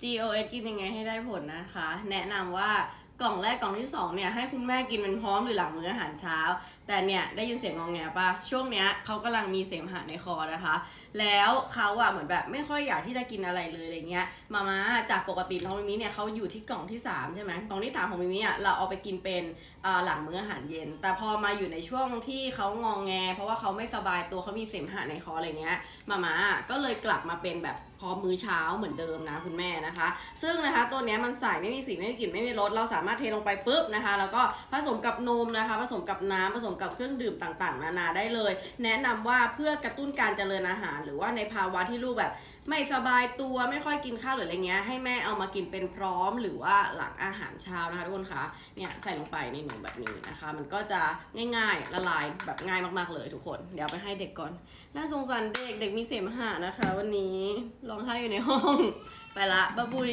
GOS กินยังไงให้ได้ผลนะคะ แนะนำว่ากล่องแรกกล่องที่สองเนี่ยให้คุณแม่กินเป็นพร้อมหรือหลังมื้ออาหารเช้า แต่เนี่ยได้ยินเสียงงองแงปะช่วงเนี้ยเขากำลังมีเสมหะในคอนะคะ แล้วเขาอะเหมือนแบบไม่ค่อยอยากที่จะกินอะไรเลยอะไรเงี้ยมาม่าจากปกติน้องมิมิเนี่ยเขาอยู่ที่กล่องที่สามใช่ไหมกล่องที่สามของมิมิอะเราเอาไปกินเป็นหลังมื้ออาหารเย็น แต่พอมาอยู่ในช่วงที่เขางองแง เพราะว่าเขาไม่สบายตัวเขามีเสมหะในคออะไรเงี้ยมาม่าก็เลยกลับมาเป็นแบบพร้อมมื้อเช้าเหมือนเดิมนะคุณแม่นะคะ ซึ่งนะคะตัวนี้มันใส่ไม่มีสีไม่มีกลิ่นไม่มีรสเราสามารถเทลงไปปุ๊บนะคะ แล้วก็ผสมกับนมนะคะ ผสมกับน้ำผสมกับเครื่องดื่มต่างๆ นานาได้เลย แนะนำว่าเพื่อกระตุ้นการเจริญอาหาร หรือว่าในภาวะที่ลูกแบบ ไม่สบายตัวไม่ค่อยกินข้าวหรืออะไรเงี้ยให้แม่เอามากินเป็นพร้อมหรือว่าหลังอาหารเช้านะคะทุกคนคะเนี่ยใส่ลงไปในหนูแบบนี้นะคะ มันก็จะง่ายๆละลายแบบง่ายมากๆเลยทุกคน เดี๋ยวไปให้เด็กก่อนน่าสงสารเด็กเด็กมีเสมหะนะคะ วันนี้ร้องไห้อยู่ในห้อง ไปละบ๊ายบุย